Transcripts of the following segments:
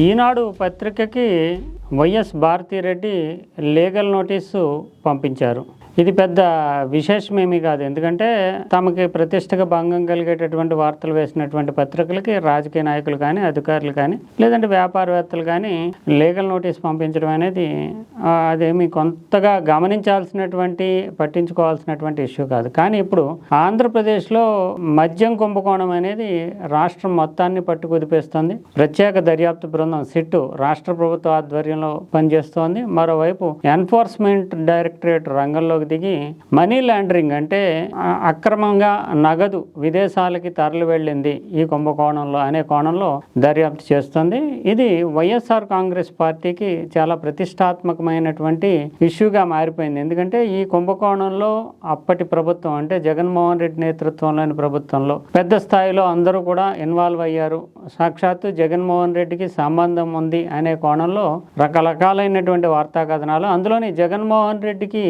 ఈనాడు పత్రికకి YS Bharathi Reddy legal notice పంపించారు. ఇది పెద్ద విశేషమేమీ కాదు. ఎందుకంటే తమకి ప్రతిష్టగా భంగం కలిగేటటువంటి వార్తలు వేసినటువంటి పత్రికలకి రాజకీయ నాయకులు కానీ అధికారులు కానీ లేదంటే వ్యాపారవేత్తలు కానీ లీగల్ నోటీస్ పంపించడం అనేది అదేమి కొంతగా గమనించాల్సినటువంటి పట్టించుకోవాల్సినటువంటి ఇష్యూ కాదు. కానీ ఇప్పుడు ఆంధ్రప్రదేశ్లో మద్యం కుంభకోణం అనేది రాష్ట్రం మొత్తాన్ని పట్టుకుదిపేస్తుంది ప్రత్యేక దర్యాప్తు బృందం సిట్టు రాష్ట్ర ప్రభుత్వ ఆధ్వర్యంలో పనిచేస్తోంది. మరోవైపు ఎన్ఫోర్స్మెంట్ డైరెక్టరేట్ రంగంలో రంగంలోకి దిగి మనీ లాండరింగ్ అంటే అక్రమంగా నగదు విదేశాలకి తరలి వెళ్ళింది ఈ కుంభకోణంలో అనే కోణంలో దర్యాప్తు చేస్తుంది. ఇది వైఎస్ఆర్ కాంగ్రెస్ పార్టీకి చాలా ప్రతిష్టాత్మకమైనటువంటి ఇష్యూగా మారిపోయింది. ఎందుకంటే ఈ కుంభకోణంలో అప్పటి ప్రభుత్వం అంటే జగన్మోహన్ రెడ్డి నేతృత్వంలోని ప్రభుత్వంలో పెద్ద స్థాయిలో అందరూ కూడా ఇన్వాల్వ్ అయ్యారు. సాక్షాత్తు జగన్మోహన్ రెడ్డికి సంబంధం ఉంది అనే కోణంలో రకరకాలైనటువంటి వార్తా కథనాలు అందులోని జగన్మోహన్ రెడ్డికి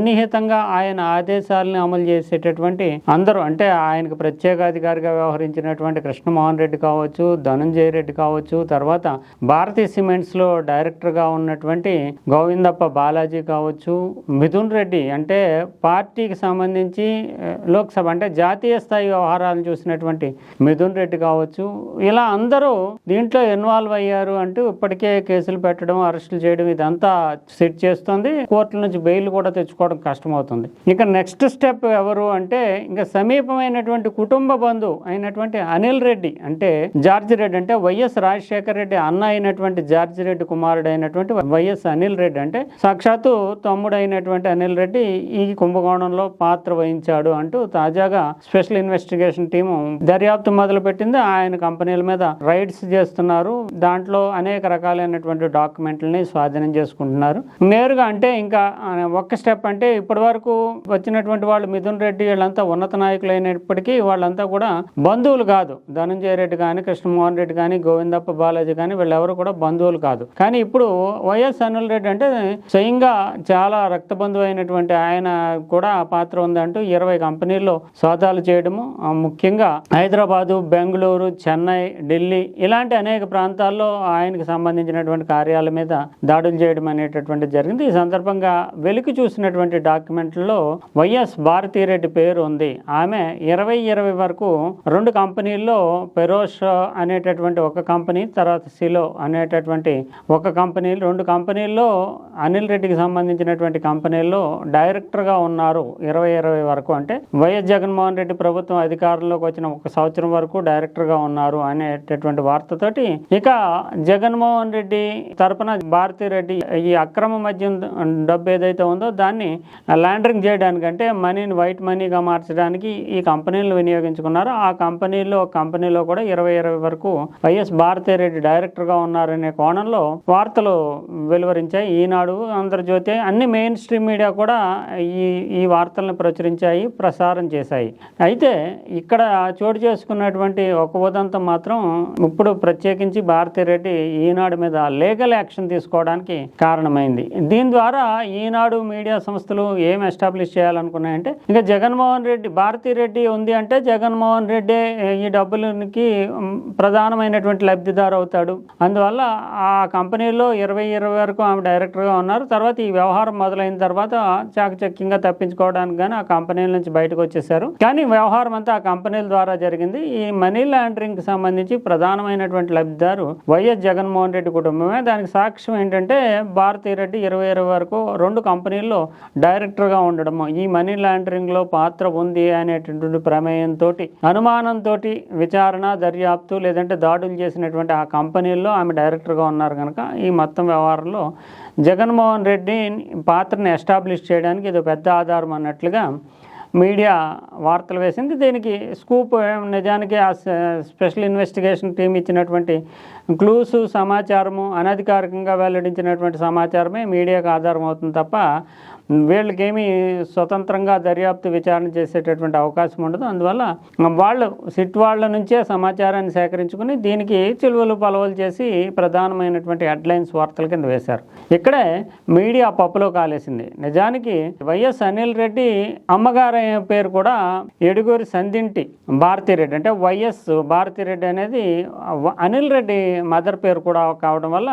సన్నిహితంగా ఆయన ఆదేశాలను అమలు చేసేటటువంటి అందరూ అంటే ఆయనకు ప్రత్యేకాధికారిగా వ్యవహరించినటువంటి కృష్ణమోహన్ రెడ్డి కావచ్చు ధనంజయ రెడ్డి కావచ్చు తర్వాత భారతీ సిమెంట్స్లో డైరెక్టర్గా ఉన్నటువంటి గోవిందప్ప బాలాజీ కావచ్చు మిథున్ రెడ్డి అంటే పార్టీకి సంబంధించి లోక్సభ అంటే జాతీయ స్థాయి వ్యవహారాలను చూసినటువంటి మిథున్ రెడ్డి కావచ్చు. ఇలా అందరూ దీంట్లో ఇన్వాల్వ్ అయ్యారు అంటూ ఇప్పటికే కేసులు పెట్టడం అరెస్టులు చేయడం ఇదంతా సెట్ చేస్తుంది. కోర్టుల నుంచి బెయిల్ కూడా తెచ్చుకోవడం కష్టమవుతుంది. ఇక నెక్స్ట్ స్టెప్ ఎవరు అంటే ఇంకా సమీపమైనటువంటి కుటుంబ బంధువు అయినటువంటి అనిల్ రెడ్డి అంటే జార్జి రెడ్డి అంటే వైఎస్ రాజశేఖర రెడ్డి అన్న అయినటువంటి జార్జి రెడ్డి కుమారుడు అయినటువంటి వైఎస్ అనిల్ రెడ్డి అంటే సాక్షాత్తు తమ్ముడు అయినటువంటి అనిల్ రెడ్డి ఈ కుంభకోణంలో పాత్ర వహించాడు అంటూ తాజాగా స్పెషల్ ఇన్వెస్టిగేషన్ టీము దర్యాప్తు మొదలు పెట్టింది ఆయన కంపెనీల మీద రైడ్స్ చేస్తున్నారు. దాంట్లో అనేక రకాలైనటువంటి డాక్యుమెంట్లని స్వాధీనం చేసుకుంటున్నారు. నేరుగా అంటే ఇంకా ఒక ఒక్క స్టెప్ అంటే ఇప్పటి వరకు వచ్చినటువంటి వాళ్ళు మిథున్ రెడ్డి వీళ్ళంతా ఉన్నత నాయకులు అయినప్పటికీ వాళ్ళంతా కూడా బంధువులు కాదు. ధనంజయ రెడ్డి కానీ కృష్ణమోహన్ రెడ్డి కానీ గోవిందప్ప బాలాజీ కానీ వీళ్ళెవరు కూడా బంధువులు కాదు. కానీ ఇప్పుడు వైఎస్ అనిల్ రెడ్డి అంటే స్వయంగా చాలా రక్త బంధువు అయినటువంటి ఆయన కూడా పాత్ర ఉందంటూ ఇరవై కంపెనీల్లో సోదాలు చేయడము ముఖ్యంగా హైదరాబాదు బెంగళూరు చెన్నై ఢిల్లీ ఇలాంటి అనేక ప్రాంతాల్లో ఆయనకు సంబంధించినటువంటి కార్యాల మీద దాడులు చేయడం అనేటటువంటి జరిగింది. ఈ సందర్భంగా వెలికి చూసినటువంటి డాక్యుమెంట్లలో వైఎస్ భారతీరెడ్డి పేరు ఉంది. ఆమె ఇరవై ఇరవై వరకు రెండు కంపెనీల్లో పెరోష్ అనేటటువంటి ఒక కంపెనీ తర్వాత సిలో అనేటటువంటి ఒక కంపెనీ రెండు కంపెనీల్లో అనిల్ రెడ్డికి సంబంధించినటువంటి కంపెనీల్లో డైరెక్టర్గా ఉన్నారు ఇరవై ఇరవై వరకు. అంటే వైఎస్ జగన్మోహన్ రెడ్డి ప్రభుత్వం అధికారంలోకి వచ్చిన ఒక సంవత్సరం వరకు డైరెక్టర్గా ఉన్నారు అనేటటువంటి వార్తతోటి ఇక జగన్మోహన్ రెడ్డి తరపున భారతీ రెడ్డి ఈ అక్రమ మద్యం డబ్బు ఏదైతే ఉందో దాన్ని ల్యాండరింగ్ చేయడానికంటే మనీని వైట్ మనీగా మార్చడానికి ఈ కంపెనీలు వినియోగించుకున్నారు. ఆ కంపెనీలో కంపెనీలో కూడా ఇరవై ఇరవై వరకు వైఎస్ భారతీ రెడ్డి డైరెక్టర్గా ఉన్నారనే కోణంలో వార్తలు వెలువరించాయి. ఈనాడు ఆంధ్రజ్యోతి అన్ని మెయిన్ స్ట్రీమ్ మీడియా కూడా ఈ ఈ వార్తలను ప్రచురించాయి ప్రసారం చేశాయి. అయితే ఇక్కడ చోటు చేసుకున్నటువంటి ఒక ఉదంతం మాత్రం ఇప్పుడు ప్రత్యేకించి భారతీ రెడ్డి ఈనాడు మీద లీగల్ యాక్షన్ తీసుకోవడానికి కారణమైంది. దీని ద్వారా ఈనాడు మీడియా సంస్థ సంస్థలు ఏం ఎస్టాబ్లిష్ చేయాలనుకున్నాయంటే ఇంకా జగన్మోహన్ రెడ్డి భారతీ రెడ్డి ఉంది అంటే జగన్మోహన్ రెడ్డి ఈ డబ్బులకి ప్రధానమైనటువంటి లబ్ధిదారు అవుతాడు. అందువల్ల ఆ కంపెనీలో ఇరవై ఇరవై వరకు ఆమె డైరెక్టర్గా ఉన్నారు. తర్వాత ఈ వ్యవహారం మొదలైన తర్వాత చాకచక్యంగా తప్పించుకోవడానికి కానీ ఆ కంపెనీల నుంచి బయటకు వచ్చేసారు కానీ వ్యవహారం అంతా ఆ కంపెనీల ద్వారా జరిగింది. ఈ మనీ లాండరింగ్కి సంబంధించి ప్రధానమైనటువంటి లబ్ధిదారు వైఎస్ జగన్మోహన్ రెడ్డి కుటుంబమే. దానికి సాక్ష్యం ఏంటంటే భారతీ రెడ్డి ఇరవై ఇరవై వరకు రెండు కంపెనీల్లో డైరెక్టర్గా ఉండడము ఈ మనీ లాండరింగ్లో పాత్ర ఉంది అనేటటువంటి ప్రమేయంతో అనుమానంతో విచారణ దర్యాప్తు లేదంటే దాడులు చేసినటువంటి ఆ కంపెనీల్లో ఆమె డైరెక్టర్గా ఉన్నారు కనుక ఈ మొత్తం వ్యవహారంలో జగన్మోహన్ రెడ్డి పాత్రను ఎస్టాబ్లిష్ చేయడానికి ఇది పెద్ద ఆధారం అన్నట్లుగా మీడియా వార్తలు వేసింది. దీనికి స్కూప్ నిజానికి ఆ స్పెషల్ ఇన్వెస్టిగేషన్ టీం ఇచ్చినటువంటి క్లూస్ సమాచారము అనధికారికంగా వెల్లడించినటువంటి సమాచారమే మీడియాకు ఆధారం అవుతుంది తప్ప వీళ్ళకేమి స్వతంత్రంగా దర్యాప్తు విచారణ చేసేటటువంటి అవకాశం ఉండదు. అందువల్ల వాళ్ళు సిట్ వాళ్ళ నుంచే సమాచారాన్ని సేకరించుకుని దీనికి చిలువలు పలవలు చేసి ప్రధానమైనటువంటి హెడ్లైన్స్ వార్తల కింద వేశారు. ఇక్కడే మీడియా పప్పులో కాలేసింది. నిజానికి వైఎస్ అనిల్ రెడ్డి అమ్మగారు పేరు కూడా ఎడుగూరి సంధింటి భారతిరెడ్డి. అంటే వైఎస్ భారతిరెడ్డి అనేది అనిల్ రెడ్డి మదర్ పేరు కూడా కావడం వల్ల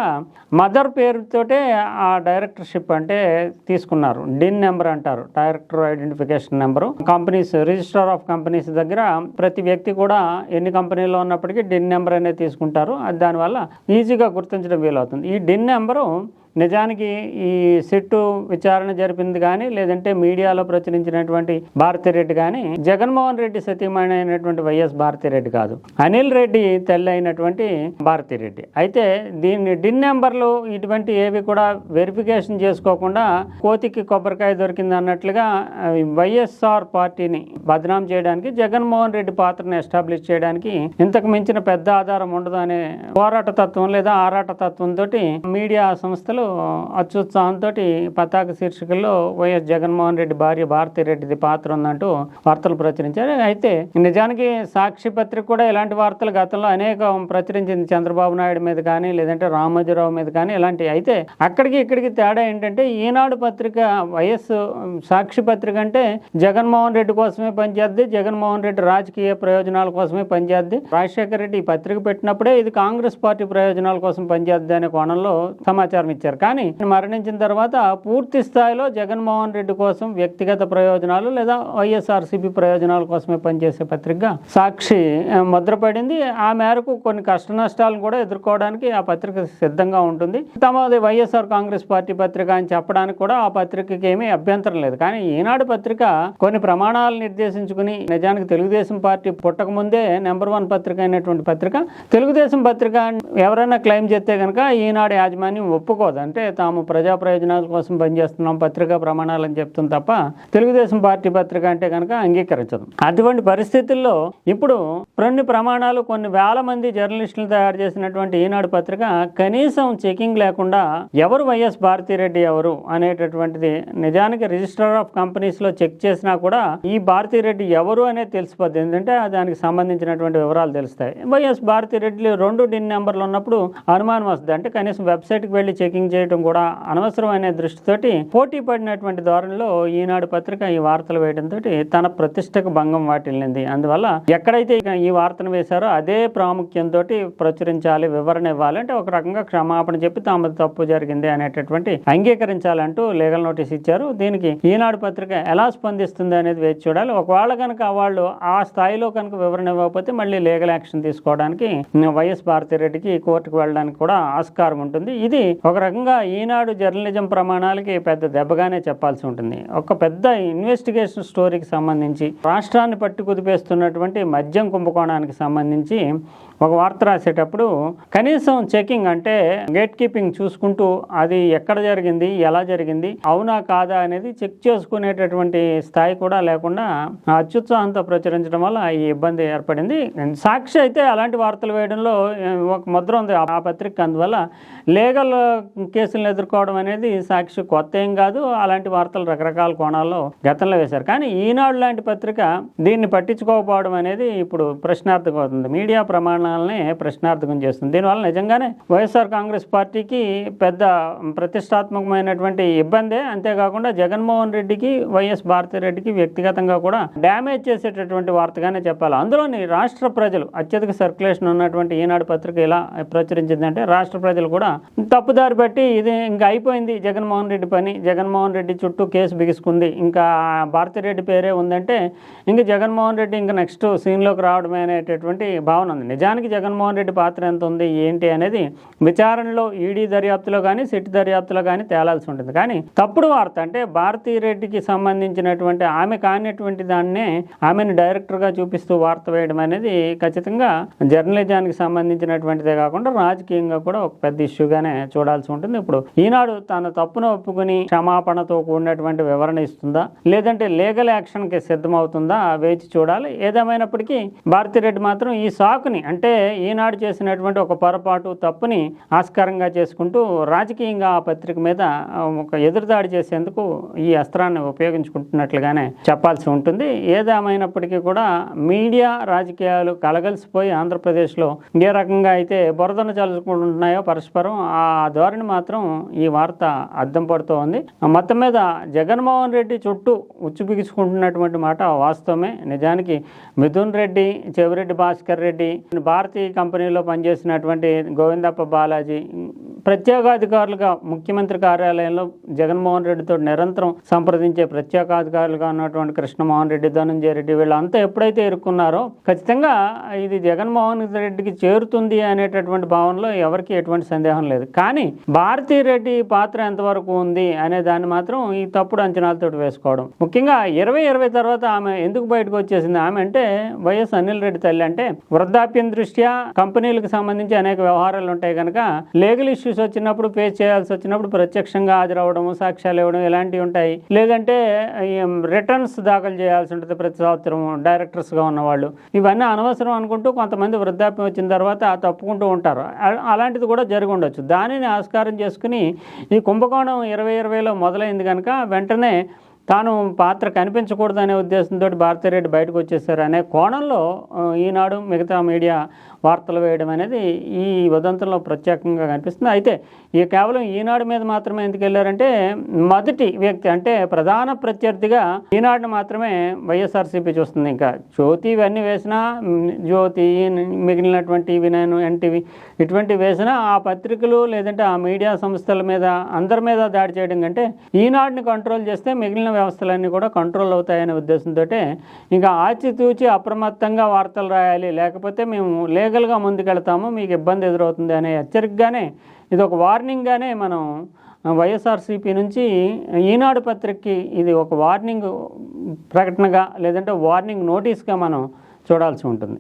మదర్ పేరుతోటే ఆ డైరెక్టర్షిప్ అంటే తీసుకున్నారు. డిన్ నెంబర్ అంటారు director identification number. Companies register of companies దగ్గర ప్రతి వ్యక్తి కూడా ఎన్ని కంపెనీలో ఉన్నప్పటికీ డిన్ నెంబర్ అనేది తీసుకుంటారు. అది దానివల్ల ఈజీగా గుర్తించడం వీలవుతుంది. ఈ డిన్ నెంబరు నిజానికి ఈ సిట్టు విచారణ జరిపింది కానీ లేదంటే మీడియాలో ప్రచురించినటువంటి భారతిరెడ్డి కానీ జగన్మోహన్ రెడ్డి సతీమణి అయినటువంటి వైఎస్ భారతిరెడ్డి కాదు. అనిల్ రెడ్డి తెల్ల అయినటువంటి భారతిరెడ్డి. అయితే దీన్ని డిన్ నెంబర్లు ఇటువంటి ఏవి కూడా వెరిఫికేషన్ చేసుకోకుండా కోతికి కొబ్బరికాయ దొరికింది అన్నట్లుగా వైఎస్ఆర్ పార్టీని బదనాం చేయడానికి జగన్మోహన్ రెడ్డి పాత్రను ఎస్టాబ్లిష్ చేయడానికి ఇంతకు మించిన పెద్ద ఆధారం ఉండదు అనే పోరాట తత్వం లేదా ఆరాట తత్వంతో మీడియా సంస్థలు అత్యుత్సాహంతో పతాక శీర్షికల్లో వైఎస్ జగన్మోహన్ రెడ్డి భార్య భారతిరెడ్డిది పాత్ర ఉందంటూ వార్తలు ప్రచురించారు. అయితే నిజానికి సాక్షి పత్రిక కూడా ఇలాంటి వార్తలు గతంలో అనేక ప్రచురించింది చంద్రబాబు నాయుడు మీద కానీ లేదంటే రామోజీరావు మీద కానీ ఇలాంటివి. అయితే అక్కడికి ఇక్కడికి తేడా ఏంటంటే ఈనాడు పత్రిక వైఎస్ సాక్షి పత్రిక అంటే జగన్మోహన్ రెడ్డి కోసమే పనిచేద్ది జగన్మోహన్ రెడ్డి రాజకీయ ప్రయోజనాల కోసమే పనిచేద్ది. రాజశేఖర రెడ్డి ఈ పత్రిక పెట్టినప్పుడే ఇది కాంగ్రెస్ పార్టీ ప్రయోజనాల కోసం పనిచేద్ది అనే కోణంలో సమాచారం ఇచ్చారు. కానీ మరణించిన తర్వాత పూర్తి స్థాయిలో జగన్మోహన్ రెడ్డి కోసం వ్యక్తిగత ప్రయోజనాలు లేదా వైఎస్ఆర్సీపీ ప్రయోజనాల కోసమే పనిచేసే పత్రికగా సాక్షి ముద్రపడింది. ఆ మేరకు కొన్ని కష్ట నష్టాలను కూడా ఎదుర్కోవడానికి ఆ పత్రిక సిద్ధంగా ఉంటుంది. తమది వైఎస్ఆర్ కాంగ్రెస్ పార్టీ పత్రిక అని చెప్పడానికి కూడా ఆ పత్రికకి ఏమీ అభ్యంతరం లేదు. కానీ ఈనాడు పత్రిక కొన్ని ప్రమాణాలు నిర్దేశించుకుని నిజానికి తెలుగుదేశం పార్టీ పుట్టక ముందే నెంబర్ వన్ పత్రిక అయినటువంటి పత్రిక. తెలుగుదేశం పత్రిక ఎవరైనా క్లెయిమ్ చేస్తే కనుక ఈనాడు యాజమాన్యం ఒప్పుకోదు. అంటే తాము ప్రజా ప్రయోజనాల కోసం పనిచేస్తున్నాం పత్రికా ప్రమాణాలు అని చెప్తుంది తప్ప తెలుగుదేశం పార్టీ పత్రిక అంటే కనుక అంగీకరించదు. అటువంటి పరిస్థితుల్లో ఇప్పుడు కొన్ని ప్రమాణాలు కొన్ని వేల మంది జర్నలిస్టులు తయారు చేసినటువంటి ఈనాడు పత్రిక కనీసం చెకింగ్ లేకుండా ఎవరు వైఎస్ భారతిరెడ్డి ఎవరు అనేటటువంటిది నిజానికి రిజిస్టర్ ఆఫ్ కంపెనీస్లో చెక్ చేసినా కూడా ఈ భారతిరెడ్డి ఎవరు అనేది తెలిసిపోద్ది. ఎందుకంటే దానికి సంబంధించినటువంటి వివరాలు తెలుస్తాయి. వైఎస్ భారతిరెడ్డి రెండు డిన్ నెంబర్లు ఉన్నప్పుడు అనుమానం వస్తుంది. అంటే కనీసం వెబ్సైట్కి వెళ్ళి చెకింగ్ చేయడం కూడా అనవసరమైన దృష్టితోటి పోటీ పడినటువంటి ధోరణిలో ఈనాడు పత్రిక ఈ వార్తలు వేయడంతో తన ప్రతిష్టకు భంగం వాటిల్లింది. అందువల్ల ఎక్కడైతే ఈ వార్తను వేశారో అదే ప్రాముఖ్యంతో ప్రచురించాలి వివరణ ఇవ్వాలి అంటే ఒక రకంగా క్షమాపణ చెప్పి తాము తప్పు జరిగింది అనేటటువంటి అంగీకరించాలంటూ లీగల్ నోటీస్ ఇచ్చారు. దీనికి ఈనాడు పత్రిక ఎలా స్పందిస్తుంది అనేది వేచి చూడాలి. ఒకవేళ కనుక వాళ్ళు ఆ స్థాయిలో కనుక వివరణ ఇవ్వకపోతే మళ్ళీ లీగల్ యాక్షన్ తీసుకోవడానికి వైఎస్ భారతిరెడ్డికి కోర్టుకు వెళ్ళడానికి కూడా ఆస్కారం ఉంటుంది. ఇది ఒక రకంగా ఈనాడు జర్నలిజం ప్రమాణాలకి పెద్ద దెబ్బగానే చెప్పాల్సి ఉంటుంది. ఒక పెద్ద ఇన్వెస్టిగేషన్ స్టోరీకి సంబంధించి రాష్ట్రాన్ని పట్టి కుదిపేస్తున్నటువంటి మద్యం కుంభకోణానికి సంబంధించి ఒక వార్త రాసేటప్పుడు కనీసం చెకింగ్ అంటే గేట్ కీపింగ్ చూసుకుంటూ అది ఎక్కడ జరిగింది ఎలా జరిగింది అవునా కాదా అనేది చెక్ చేసుకునేటటువంటి స్థాయి కూడా లేకుండా అత్యుత్సాహంతో ప్రచురించడం వల్ల ఈ ఇబ్బంది ఏర్పడింది. సాక్షి అయితే అలాంటి వార్తలు వేయడంలో ఒక ముద్ర ఉంది. ఆ పత్రిక అందువల్ల లీగల్ కేసులను ఎదుర్కోవడం అనేది సాక్షి కొత్త ఏం కాదు. అలాంటి వార్తలు రకరకాల కోణాల్లో గతంలో వేశారు. కానీ ఈనాడు లాంటి పత్రిక దీన్ని పట్టించుకోకపోవడం అనేది ఇప్పుడు ప్రశ్నార్థకం అవుతుంది. మీడియా ప్రమాణాలనే ప్రశ్నార్థకం చేస్తుంది. దీనివల్ల నిజంగానే వైఎస్ఆర్ కాంగ్రెస్ పార్టీకి పెద్ద ప్రతిష్టాత్మకమైనటువంటి ఇబ్బందే. అంతేకాకుండా జగన్మోహన్ రెడ్డికి వైఎస్ భారతిరెడ్డికి వ్యక్తిగతంగా కూడా డ్యామేజ్ చేసేటటువంటి వార్తగానే చెప్పాలి. అందులోని రాష్ట్ర ప్రజలు అత్యధిక సర్క్యులేషన్ ఉన్నటువంటి ఈనాడు పత్రిక ఇలా ప్రచురించిందంటే రాష్ట్ర ప్రజలు కూడా తప్పుదారి బట్టి ఇది ఇంకా అయిపోయింది. జగన్మోహన్ రెడ్డి పని జగన్మోహన్ రెడ్డి చుట్టూ కేసు బిగుసుకుంది. ఇంకా భారతిరెడ్డి పేరే ఉందంటే ఇంకా జగన్మోహన్ రెడ్డి ఇంకా నెక్స్ట్ సీన్లోకి రావడమే అనేటటువంటి భావన ఉంది. నిజానికి జగన్మోహన్ రెడ్డి పాత్ర ఎంత ఉంది ఏంటి అనేది విచారణలో ఈడీ దర్యాప్తులో కానీ సిట్ దర్యాప్తులో కానీ తేలాల్సి ఉంటుంది. కానీ తప్పుడు వార్త అంటే భారతీ రెడ్డికి సంబంధించినటువంటి ఆమె కానిటువంటి దాన్నే ఆమెను డైరెక్టర్గా చూపిస్తూ వార్త వేయడం అనేది ఖచ్చితంగా జర్నలిజానికి సంబంధించినటువంటిదే కాకుండా రాజకీయంగా కూడా ఒక పెద్ద ఇష్యూగానే చూడాల్సి ఉంటుంది. ఇప్పుడు ఈనాడు తన తప్పును ఒప్పుకుని క్షమాపణతో కూడినటువంటి వివరణ ఇస్తుందా? లేదంటే లీగల్ యాక్షన్కి సిద్ధమవుతుందా? వేచి చూడాలి. ఏదేమైనప్పటికీ భారతిరెడ్డి మాత్రం ఈ సాకుని అంటే అంటే ఈనాడు చేసినటువంటి ఒక పొరపాటు తప్పుని ఆస్కారంగా చేసుకుంటూ రాజకీయంగా ఆ పత్రిక మీద ఒక ఎదురుదాడి చేసేందుకు ఈ అస్త్రాన్ని ఉపయోగించుకుంటున్నట్లుగానే చెప్పాల్సి ఉంటుంది. ఏదేమైనప్పటికీ కూడా మీడియా రాజకీయాలు కలగలిసిపోయి ఆంధ్రప్రదేశ్లో ఏ రకంగా అయితే బురదను చల్లుకుంటున్నాయో పరస్పరం ఆ ధోరణి మాత్రం ఈ వార్త అద్దం పడుతోంది మొత్తం మీద జగన్మోహన్ రెడ్డి చుట్టూ ఉచ్చు బిగుసుకుంటున్నటువంటి మాట వాస్తవమే. నిజానికి మిథున్ రెడ్డి చెవిరెడ్డి భాస్కర్ రెడ్డి భారతీయ కంపెనీలో పనిచేసినటువంటి గోవిందప్ప బాలాజీ ప్రత్యేకాధికారులుగా ముఖ్యమంత్రి కార్యాలయంలో జగన్మోహన్ రెడ్డితో నిరంతరం సంప్రదించే ప్రత్యేకాధికారులుగా ఉన్నటువంటి కృష్ణమోహన్ రెడ్డి ధనంజయ రెడ్డి వీళ్ళంతా ఎప్పుడైతే ఇరుక్కున్నారో ఖచ్చితంగా ఇది జగన్మోహన్ రెడ్డికి చేరుతుంది అనేటటువంటి భావనలో ఎవరికి ఎటువంటి సందేహం లేదు. కానీ భారతీ రెడ్డి పాత్ర ఎంతవరకు ఉంది అనే దాన్ని మాత్రం ఈ తప్పుడు అంచనాలతో వేసుకోవడం. ముఖ్యంగా ఇరవై ఇరవై తర్వాత ఆమె ఎందుకు బయటకు వచ్చేసింది? ఆమె అంటే వైఎస్ అనిల్ రెడ్డి తల్లి. అంటే వృద్ధాప్యం దృష్ట్యా కంపెనీలకు సంబంధించి అనేక వ్యవహారాలు ఉంటాయి కనుక లీగల్ ఇష్యూస్ వచ్చినప్పుడు ఫేస్ చేయాల్సి వచ్చినప్పుడు ప్రత్యక్షంగా హాజరవడము సాక్ష్యాలు ఇవ్వడం ఇలాంటివి ఉంటాయి. లేదంటే రిటర్న్స్ దాఖలు చేయాల్సి ఉంటుంది ప్రతి సంవత్సరం డైరెక్టర్స్గా ఉన్నవాళ్ళు. ఇవన్నీ అనవసరం అనుకుంటూ కొంతమంది వృద్ధాప్యం వచ్చిన తర్వాత తప్పుకుంటూ ఉంటారు. అలాంటిది కూడా జరిగి ఉండొచ్చు. దానిని ఆస్కారం చేసుకుని ఈ కుంభకోణం ఇరవై ఇరవైలో మొదలైంది కనుక వెంటనే తాను పాత్ర కనిపించకూడదనే ఉద్దేశంతో భారతిరెడ్డి బయటకు వచ్చేసారు. అనే కోణంలో ఈనాడు మిగతా మీడియా వార్తలు వేయడం అనేది ఈ ఉదంతంలో ప్రత్యేకంగా కనిపిస్తుంది. అయితే ఈ కేవలం ఈనాడు మీద మాత్రమే ఎందుకు వెళ్ళారంటే మొదటి వ్యక్తి అంటే ప్రధాన ప్రత్యర్థిగా ఈనాడుని మాత్రమే వైఎస్ఆర్సీపీ చూస్తుంది. ఇంకా జ్యోతి ఇవన్నీ వేసినా జ్యోతి మిగిలినటువంటి వినయను ఎన్టీవీ ఇటువంటి వేసినా ఆ పత్రికలు లేదంటే ఆ మీడియా సంస్థల మీద అందరి మీద దాడి చేయడం కంటే ఈనాడుని కంట్రోల్ చేస్తే మిగిలిన వ్యవస్థలన్నీ కూడా కంట్రోల్ అవుతాయనే ఉద్దేశంతో ఇంకా ఆచితూచి అప్రమత్తంగా వార్తలు రాయాలి. లేకపోతే మేము లే లీగల్గా ముందుకెళ్తాము మీకు ఇబ్బంది ఎదురవుతుంది అనే హెచ్చరికగానే ఇది ఒక వార్నింగ్గానే మనం వైఎస్ఆర్సీపీ నుంచి ఈనాడు పత్రికకి ఇది ఒక వార్నింగ్ ప్రకటనగా లేదంటే వార్నింగ్ నోటీస్గా మనం చూడాల్సి ఉంటుంది.